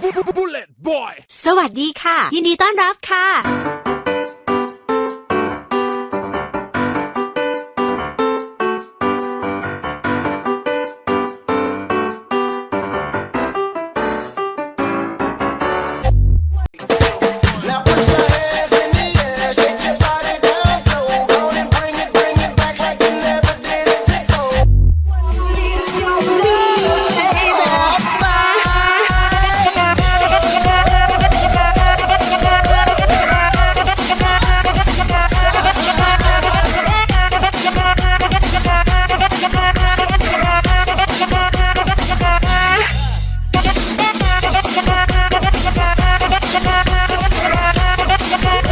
Bullet Boy. สวัสดีค่ะ ยินดีต้อนรับค่ะ Yeah.